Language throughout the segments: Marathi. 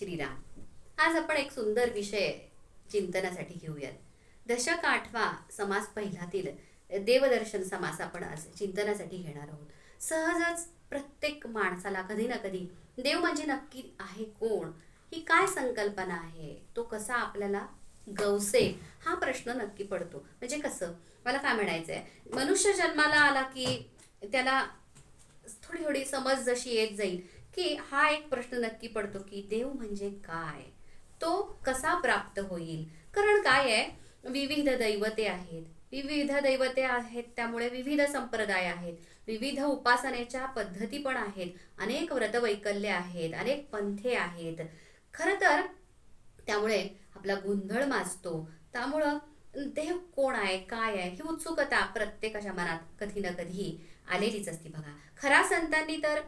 श्रीराम. आज आपण एक सुंदर विषय चिंतनासाठी घेऊयात. दशक आठवा समास पहिलातील देवदर्शन समास आपण आज चिंतनासाठी घेणार आहोत. सहजच प्रत्येक माणसाला कधी ना कधी देव म्हणजे नक्की आहे कोण? ही काय संकल्पना आहे? तो कसा आपल्याला गवसेल हा प्रश्न नक्की पडतो. म्हणजे कसं? मला काय म्हणायचंय? मनुष्य जन्माला आला की त्याला थोडी थोडी समज जशी येत जाईल. की हा एक प्रश्न नक्की पडतो की देव म्हणजे काय? तो कसा प्राप्त होईल? कारण काय आहे? विविध दैवते आहेत. विविध दैवते आहेत त्यामुळे विविध संप्रदाय आहेत. विविध उपासनेच्या पद्धती पण आहेत. अनेक व्रतवैकल्य आहेत अनेक पंथे आहेत. खरं तर त्यामुळे आपला गोंधळ माजतो. त्यामुळं देव कोण आहे काय आहे ही उत्सुकता प्रत्येकाच्या मनात कधी ना कधी आलेलीच असते बघा. खरा संतांनी तर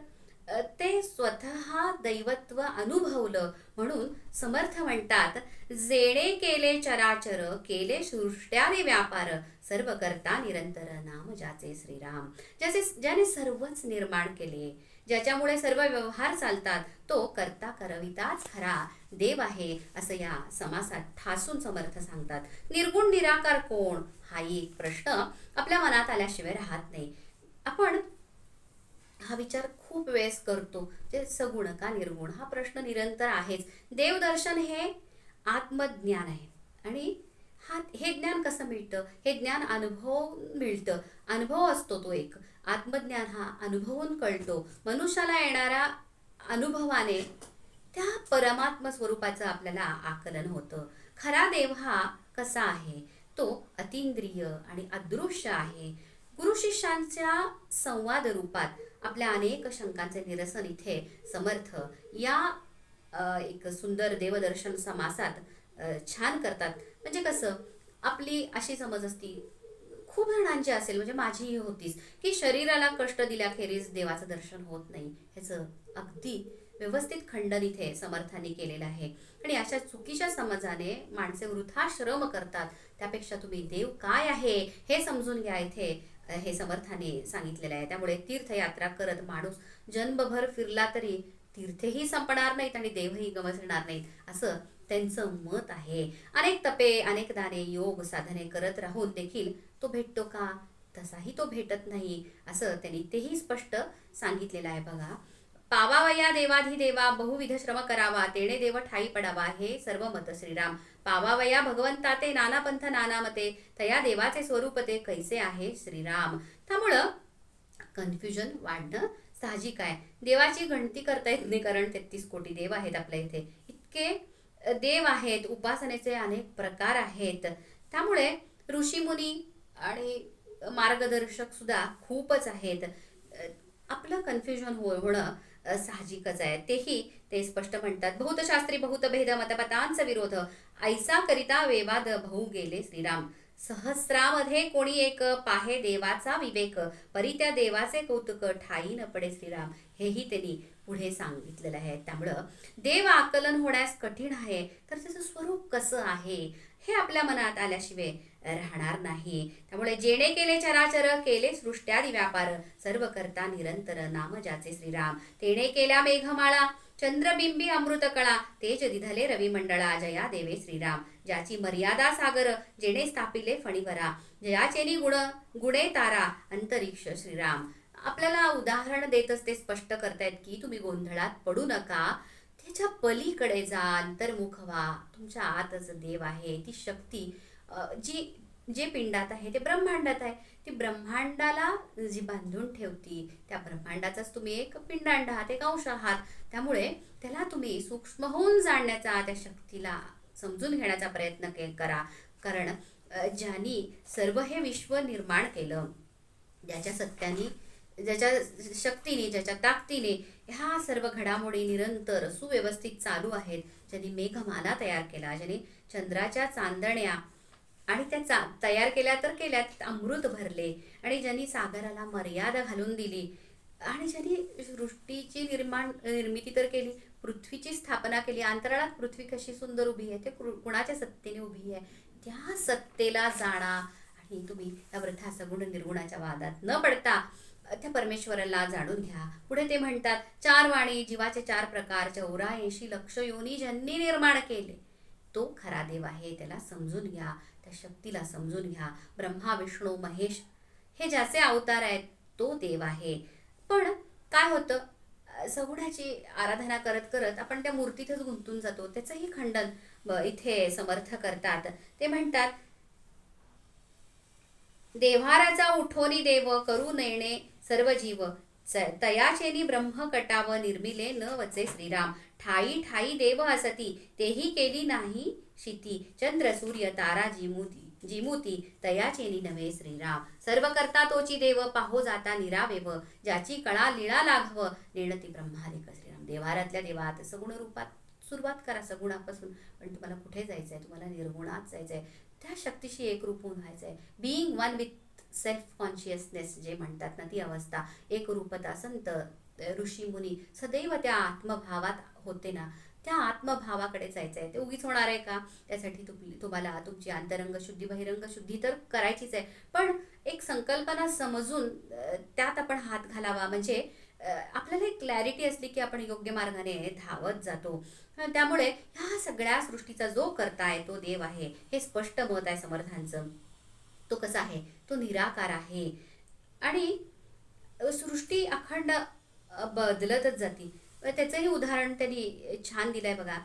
ते स्वतः दैवत्व अनुभवलं म्हणून समर्थ म्हणतात जेणे केले चराचर केले सृष्ट्याने व्यापार सर्व करता निरंतर नाम ज्याचे श्रीराम ज्याचे ज्याने सर्वच निर्माण केले ज्याच्यामुळे सर्व व्यवहार चालतात तो करता करविताच खरा देव आहे असं या समासात ठासून समर्थ सांगतात. निर्गुण निराकार कोण? हा एक प्रश्न आपल्या मनात आल्याशिवाय राहत नाही. आपण हा विचार खूप वेळेस करतो. जे सगुण का निर्गुण? हा प्रश्न निरंतर आहेच. देवदर्शन हे आत्मज्ञान आहे. आणि हा हे ज्ञान कसं मिळतं? हे ज्ञान अनुभव मिळतं. अनुभव असतो तो एक. आत्मज्ञान हा अनुभवून कळतो. मनुष्याला येणाऱ्या अनुभवाने त्या परमात्म स्वरूपाचं आपल्याला आकलन होतं. खरा देव हा कसा आहे? तो अतिंद्रिय आणि अदृश्य आहे. गुरु शिष्यांच्या संवाद रूपात आपल्या अनेक शंकांचे निरसन इथे समर्थ. या एक सुंदर देवदर्शन समासात छान करतात. म्हणजे कसं? आपली अशी समज असती खूप जणांची असेल म्हणजे माझीही होतीच की शरीराला कष्ट दिल्याखेरीज देवाचं दर्शन होत नाही. ह्याचं अगदी व्यवस्थित खंडन इथे समर्थांनी केलेलं आहे. आणि अशा चुकीच्या समजाने माणसे वृथा श्रम करतात. त्यापेक्षा तुम्ही देव काय आहे हे समजून घ्या इथे. हे समर्थाने सांगितलेलं आहे. त्यामुळे तीर्थयात्रा करत माणूस जन्मभर फिरला तरी तीर्थही संपणार नाहीत आणि देवही गमसणार नाहीत असं त्यांचं मत आहे. अनेक तपे अनेक दाने योग साधने करत राहून देखील तो भेटतो का? तसाही तो भेटत नाही असं त्यांनी तेही स्पष्ट सांगितलेलं आहे बघा. पावावया देवाधी देवा बहुविध श्रम करावा तेणे देव ठाई पडावा हे सर्व मत श्रीराम. पावावया भगवंता ते नाना पंथ नाना मते तया देवाचे स्वरूप ते कैसे आहे श्रीराम. त्यामुळं कन्फ्युजन वाढणं साहजिक आहे. देवाची गणती करता येत नाही कारण तेहतीस कोटी देव आहेत आपल्या इथे. इतके देव आहेत उपासनेचे अनेक प्रकार आहेत. त्यामुळे ऋषीमुनी आणि मार्गदर्शक सुद्धा खूपच आहेत. आपलं कन्फ्युजन हो होणं साहजिकच आहे. तेही ते स्पष्ट म्हणतात. बहुतशास्त्री बहुत भेद मतपतांचा विरोध. ऐसा करिता वेवाद भाऊ गेले श्रीराम. सहस्रामध्ये कोणी एक पाहे देवाचा विवेक परी त्या देवाचे कौतुक ठाई न पडे श्रीराम हेही त्यांनी पुढे सांगितलेलं आहे. त्यामुळं देव आकलन होण्यास कठीण आहे तर त्याचं स्वरूप कसं आहे हे आपल्या मनात आल्याशिवाय राहणार नाही. त्यामुळे जेणे केले चराचर केले सृष्ट्यादी व्यापार सर्व करता निरंतर नाम ज्याचे श्रीराम तेणे केल्या मेघमाळा चंद्रबिंबी अमृत कळा तेज दिधले रवी मंडळा जया देवे श्रीराम ज्याची मर्यादा सागर जेणे स्थापिले फणीवरा जयाचेनी गुण गुणे तारा अंतरिक्ष श्रीराम. आपल्याला उदाहरण देतच ते स्पष्ट करतायत की तुम्ही गोंधळात पडू नका. त्याच्या पलीकडे जा अंतर्मुख व्हा. तुमच्या आतच देव आहे. ती शक्ती जी जे पिंडात आहे ते ब्रह्मांडात आहे ती ब्रह्मांडाला जी बांधून ठेवती त्या ब्रह्मांडाचाच तुम्ही एक पिंडांड आहात एक अंश आहात त्यामुळे त्याला तुम्ही सूक्ष्म होऊन जाणण्याचा त्या शक्तीला समजून घेण्याचा प्रयत्न के करा. कारण ज्यानी ज्यांनी सर्व हे विश्व निर्माण केलं ज्याच्या सत्याने ज्याच्या शक्तीने ज्याच्या ताकदीने ह्या सर्व घडामोडी निरंतर सुव्यवस्थित चालू आहेत. ज्यांनी मेघमाला तयार केला ज्यांनी चंद्राच्या चांदण्या आणि त्याचा तयार केल्या तर केल्या अमृत भरले. आणि ज्यांनी सागराला मर्यादा घालून दिली आणि ज्यांनी सृष्टीची निर्माण निर्मिती तर केली पृथ्वीची स्थापना केली अंतराळात पृथ्वी कशी सुंदर उभी आहे ते कृ- कुणाच्या सत्तेने उभी आहे त्या सत्तेला जाणा. आणि तुम्ही या वृथा सगुण निर्गुणाच्या वादात न पडता त्या परमेश्वराला जाणून घ्या. पुढे ते म्हणतात चार वाणी जीवाचे चार प्रकार चौऱ्याऐंशी लक्ष योनी ज्यांनी निर्माण केले तो खरा देव आहे त्याला समजून घ्या. त्या शक्तीला समजून घ्या. ब्रह्मा विष्णू महेश हे ज्याचे अवतार आहेत तो देव आहे. पण काय होतं? सगुणाची आराधना करत करत आपण त्या मूर्तीतच गुंतून जातो. त्याचंही खंडन इथे समर्थ करतात. ते म्हणतात देव्हाराचा उठोनी देव करू नयणे सर्व जीव तयाचेनी ब्रह्म कटाव निर्मिले न वचे श्रीराम. ठाई ठाई देव असती तेही केली नाही शिती. चंद्र सूर्य तारा जिमुती जिमुती तयाचेनी नव्हे श्रीराम. सर्व करता तोची देव पाहो जाता निरावेव ज्याची कळा लिळा लाघव नेणती ब्रह्मादिक श्रीराम. देवारातल्या देवात सगुण रूपात सुरुवात करा सगुणापासून. पण तुम्हाला कुठे जायचंय? तुम्हाला निर्गुणात जायचं आहे त्या शक्तीशी एकरूप होऊन व्हायचं आहे being one with self consciousness जे म्हणतात ना ती अवस्था एकरूपता संत ऋषी मुनी सदैव त्या आत्मभावात होते ना. त्या आत्मभावाकडे जायचं आहे. ते उगीच होणार आहे का? त्यासाठी तुम्ही तुम्हाला तुमची अंतरंग शुद्धी बहिरंग शुद्धी तर करायचीच आहे. पण एक संकल्पना समजून त्यात आपण हात घालावा. म्हणजे आपल्याला एक क्लॅरिटी असली की आपण योग्य मार्गाने धावत जातो. त्यामुळे ह्या सगळ्या सृष्टीचा जो करता आहे तो देव आहे. हे स्पष्ट मत आहे समर्थांचं. तो कसा आहे? तो निराकार आहे. आणि सृष्टी अखंड बदलतच जाती. त्याचंही उदाहरण त्यांनी छान दिलंय बघा.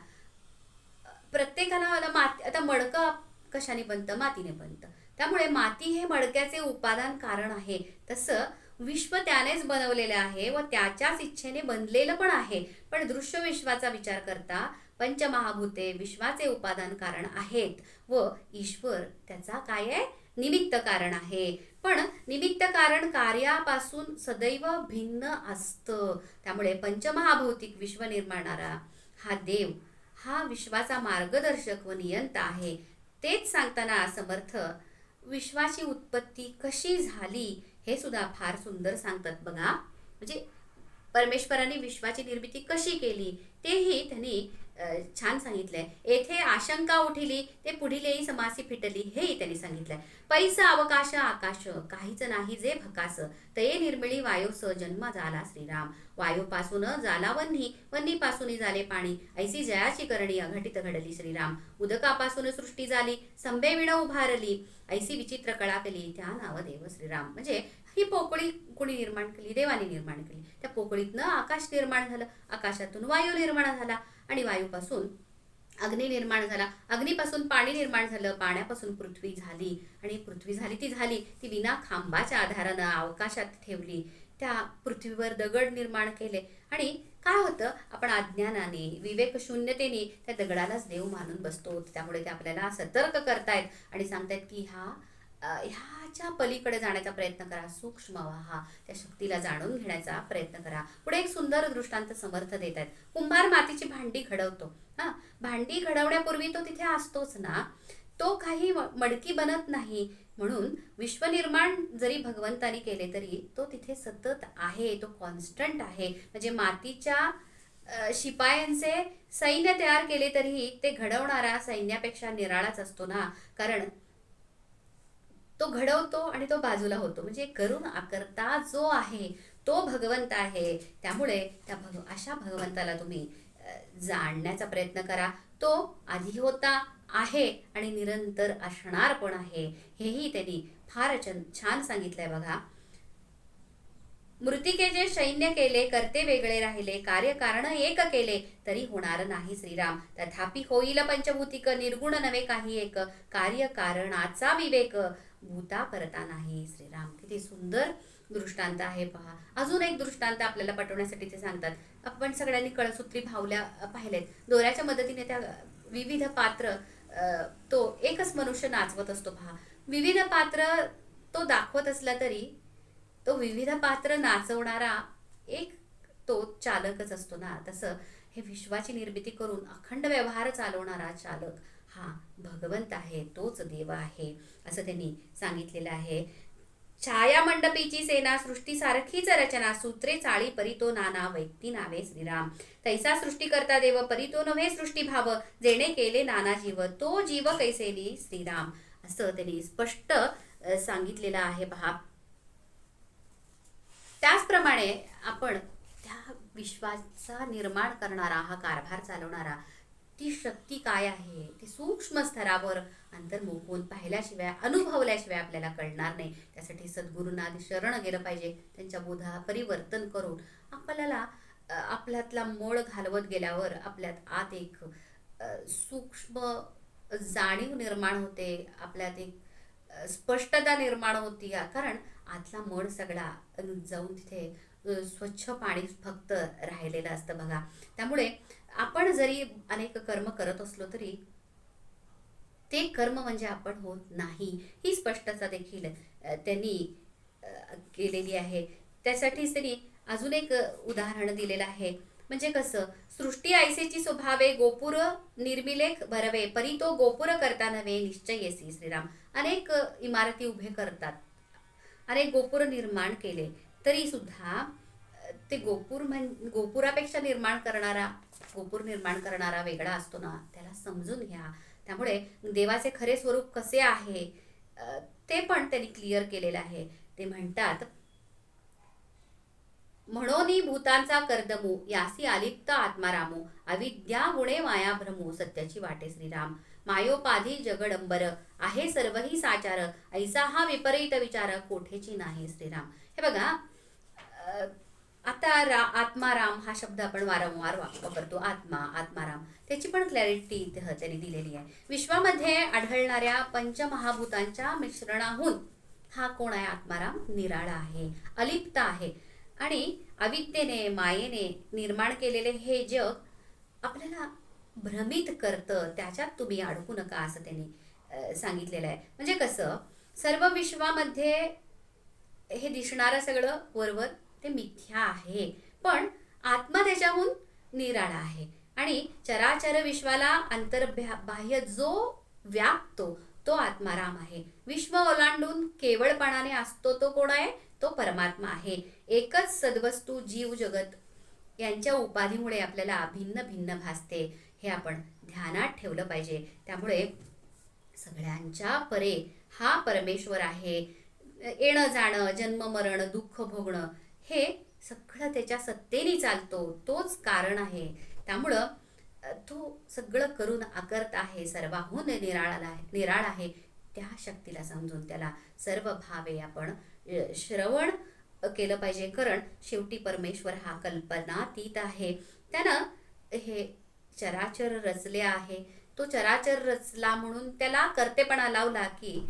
प्रत्येकाला मला माती आता मडकं कशाने बनतं? मातीने बनतं. त्यामुळे माती हे मडक्याचे उपादान कारण आहे. तसं विश्व त्यानेच बनवलेलं आहे व त्याच्याच इच्छेने बनलेलं पण आहे. पण दृश्य विश्वाचा विचार करता पंचमहाभूते विश्वाचे उपादान कारण आहेत व ईश्वर त्याचा काय आहे? निमित्त कारण आहे. पण निमित्त कारण कार्यापासून सदैव भिन्न असतं. त्यामुळे पंचमहाभौतिक विश्व निर्माणारा हा देव हा विश्वाचा मार्गदर्शक व नियंता आहे. तेच सांगताना समर्थ विश्वाची उत्पत्ती कशी झाली हे सुद्धा फार सुंदर सांगतात बघा. म्हणजे परमेश्वराने विश्वाची निर्मिती कशी केली तेही त्यांनी छान सांगितलंय. येथे आशंका उठिली ते पुढीलही समासी फिटली हेही त्यांनी सांगितलंय. पैसा अवकाश आकाश काहीच नाही जे भकास. तये निर्मिळी वायोस जन्म झाला श्रीराम. वायूपासून झाला वन्ही वन्हीपासून झाले पाणी. ऐसी जयाची करणी अघटित घडली श्रीराम. उदकापासून सृष्टी झाली संभेविण उभारली. ऐसी विचित्र कळा केली त्या नाव देव श्रीराम. म्हणजे ही पोकळी कुणी निर्माण केली? देवाने निर्माण केली. त्या पोकळीतनं आकाश निर्माण झालं. आकाशातून वायू निर्माण झाला. आणि वायूपासून अग्नी निर्माण झाला. अग्नीपासून पाणी निर्माण झालं पाण्यापासून पृथ्वी झाली. आणि पृथ्वी झाली ती झाली ती विना खांबाच्या आधारानं अवकाशात ठेवली. त्या पृथ्वीवर दगड निर्माण केले. आणि काय होतं? आपण अज्ञानाने विवेक शून्यतेने त्या दगडालाच देव मानून बसतो. त्यामुळे ते आपल्याला सतर्क करतायत. आणि सांगतायत की ह्या ह्याच्या पलीकडे जाण्याचा प्रयत्न करा. सूक्ष्म व्हा. त्या शक्तीला जाणून घेण्याचा प्रयत्न करा. पुढे एक सुंदर दृष्टांत समर्थ देत आहेत. कुंभार मातीची भांडी घडवतो. हा भांडी घडवण्यापूर्वी तो तिथे असतोच ना? तो काही मडकी बनत नाही. म्हणून विश्वनिर्माण जरी भगवंतानी केले तरी तो तिथे सतत आहे. तो कॉन्स्टंट आहे. म्हणजे मातीच्या शिपायांचे सैन्य तयार केले तरीही ते घडवणारा सैन्यापेक्षा निराळाच असतो ना? कारण तो घडवतो आणि तो बाजूला होतो. म्हणजे करून आकरता जो आहे तो भगवंत आहे. त्यामुळे त्या भग अशा भगवंताला तुम्ही जाणण्याचा प्रयत्न करा. तो आधी होता आहे आणि निरंतर असणार पण आहे. हेही त्यांनी फार छान छान सांगितलंय बघा. मृतिकेचे सैन्य केले करते वेगळे राहिले कार्य कारण एक केले तरी होणार नाही श्रीराम. तथापि होईल पंचभूतिक निर्गुण नवे काही एक. कार्य कारणाचा विवेक भूता करता नाही श्रीराम. किती सुंदर दृष्टांत आहे पहा. अजून एक दृष्टांत आपल्याला पटवण्यासाठी ते सांगतात. आपण सगळ्यांनी कळसूत्री भावल्या पाहिलेत. दोऱ्याच्या मदतीने त्या विविध पात्र तो एकच मनुष्य नाचवत असतो पहा. विविध पात्र तो दाखवत असला तरी तो विविध पात्र नाचवणारा एक तो चालकच असतो ना. तसं हे विश्वाची निर्मिती करून अखंड व्यवहार चालवणारा चालक हा भगवंत आहे तोच देव आहे असं त्यांनी सांगितलेलं आहे. छाया मंडपीची सेना सृष्टी सारखीच रचना सूत्रे चाळी परितो नाना वैक्ती नावे श्रीराम. तैसा सृष्टी करता देव परितो नव्हे सृष्टी भाव. जेणे केले नाना जीव तो जीव कैसेली श्रीराम. असं त्यांनी स्पष्ट सांगितलेलं आहे. पहा त्याचप्रमाणे आपण त्या विश्वाचा निर्माण करणारा हा कारभार चालवणारा ती शक्ती काय आहे? ती सूक्ष्म स्तरावर अंतर्मुखून पाहिल्याशिवाय अनुभवल्याशिवाय आपल्याला कळणार नाही. त्यासाठी सद्गुरूंना शरण गेलं पाहिजे. त्यांच्या बोधा परिवर्तन करून आपल्याला आपल्यातला मोळ घालवत गेल्यावर आपल्यात आत एक सूक्ष्म जाणीव निर्माण होते. आपल्यात एक स्पष्टता निर्माण होती. कारण आतला मळ सगळा जाऊन तिथे स्वच्छ पाणी फक्त राहिलेलं असतं बघा. त्यामुळे आपण जरी अनेक कर्म करत असलो तरी ते कर्म म्हणजे आपण होत नाही ही स्पष्टता देखील त्यांनी केलेली आहे. त्यासाठीच त्यांनी अजून एक उदाहरण दिलेलं आहे. म्हणजे कसं सृष्टी ऐसेची स्वभावे गोपुर निर्मिलेख भरवे परी तो गोपुर करता नव्हे निश्चयसी श्रीराम. अनेक इमारती उभे करतात. अनेक गोपुर निर्माण केले. तरी सुद्धा ते गोपूर म्हण गोपुरापेक्षा निर्माण करणारा गोपूर निर्माण करणारा वेगळा असतो ना त्याला समजून घ्या. त्यामुळे देवाचे खरे स्वरूप कसे आहे ते पण त्यांनी क्लिअर केलेलं आहे. ते म्हणतात म्हणून भूतांचा कर्दमू यासी आलिप्त आत्मारामू अविद्या गुणे माया भ्रमू सत्याची वाटे श्रीराम. मायोपाधी जगडंबर आहे सर्वही साचार ऐसा हा विपरीत विचार कोठेची नाही श्रीराम. हे बघा आता रा आत्माराम हा शब्द आपण वारंवार वापरतो आत्मा आत्माराम. त्याची पण क्लॅरिटी त्यांनी दिलेली आहे. विश्वामध्ये आढळणाऱ्या पंचमहाभूतांच्या मिश्रणाहून हा कोण आहे? आत्माराम निराळा आहे अलिप्त आहे. आणि अविद्येने मायेने निर्माण केलेले हे जग आपल्याला भ्रमित करतं. त्याच्यात तुम्ही अडकू नका असं त्यांनी सांगितलेलं आहे. म्हणजे कसं? सर्व विश्वामध्ये हे दिसणारं सगळं वरवर ते मिथ्या आहे. पण आत्मा त्याच्याहून निराळा आहे. आणि चराचर विश्वाला अंतर्बाह्य जो व्यापतो तो आत्माराम आहे. विश्व ओलांडून केवळपणाने असतो तो कोण आहे? तो परमात्मा आहे. एकच सद्वस्तू जीव जगत यांच्या उपाधीमुळे आपल्याला भिन्न भिन्न भासते. हे आपण ध्यानात ठेवलं पाहिजे. त्यामुळे सगळ्यांच्या परे हा परमेश्वर आहे. येणं जाणं जन्म मरण दुःख भोगणं हे सगळं त्याच्या सत्तेने चालतो तोच कारण आहे. त्यामुळं तो सगळं करून आकर्त आहे सर्वाहून निराळाला आहे निराळ आहे त्या शक्तीला समजून त्याला सर्व भावे आपण श्रवण केलं पाहिजे. कारण शेवटी परमेश्वर हा कल्पनातीत आहे. त्यानं हे चराचर रचले आहे. तो चराचर रचला म्हणून त्याला कर्तेपणा लावला की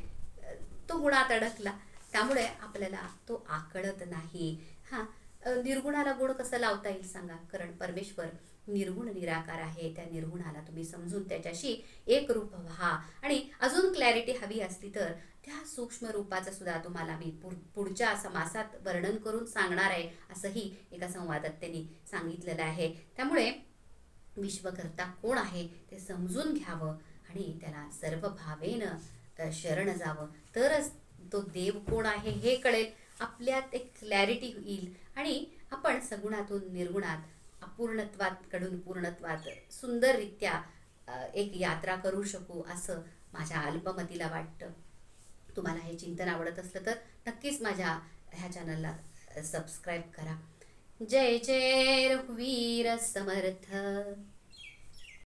तो गुणात अडकला. त्यामुळे आपल्याला तो आकळत नाही. हा निर्गुणाला गुण कसं लावता येईल सांगा? कारण परमेश्वर निर्गुण निराकार आहे. त्या निर्गुणाला तुम्ही समजून त्याच्याशी एक रूप व्हा. आणि अजून क्लॅरिटी हवी असली तर त्या सूक्ष्म रूपाचं सुद्धा तुम्हाला मी पुढच्या समासात वर्णन करून सांगणार आहे असंही एका संवादात त्यांनी सांगितलेलं आहे. त्यामुळे विश्वकर्ता कोण आहे ते समजून घ्यावं आणि त्याला सर्व भावेनं शरण जावं. तरच तो देव कोण आहे हे कळेल आपल्यात एक क्लॅरिटी येईल आणि आपण सगुणातून निर्गुणात अपूर्णत्वातकडून पूर्णत्वात सुंदररित्या एक यात्रा करू शकू असं माझ्या अल्पमतीला वाटतं. तुम्हाला हे चिंतन आवडत असलं तर नक्कीच माझ्या ह्या चॅनलला सबस्क्राईब करा. जय जय रघुवीर समर्थ.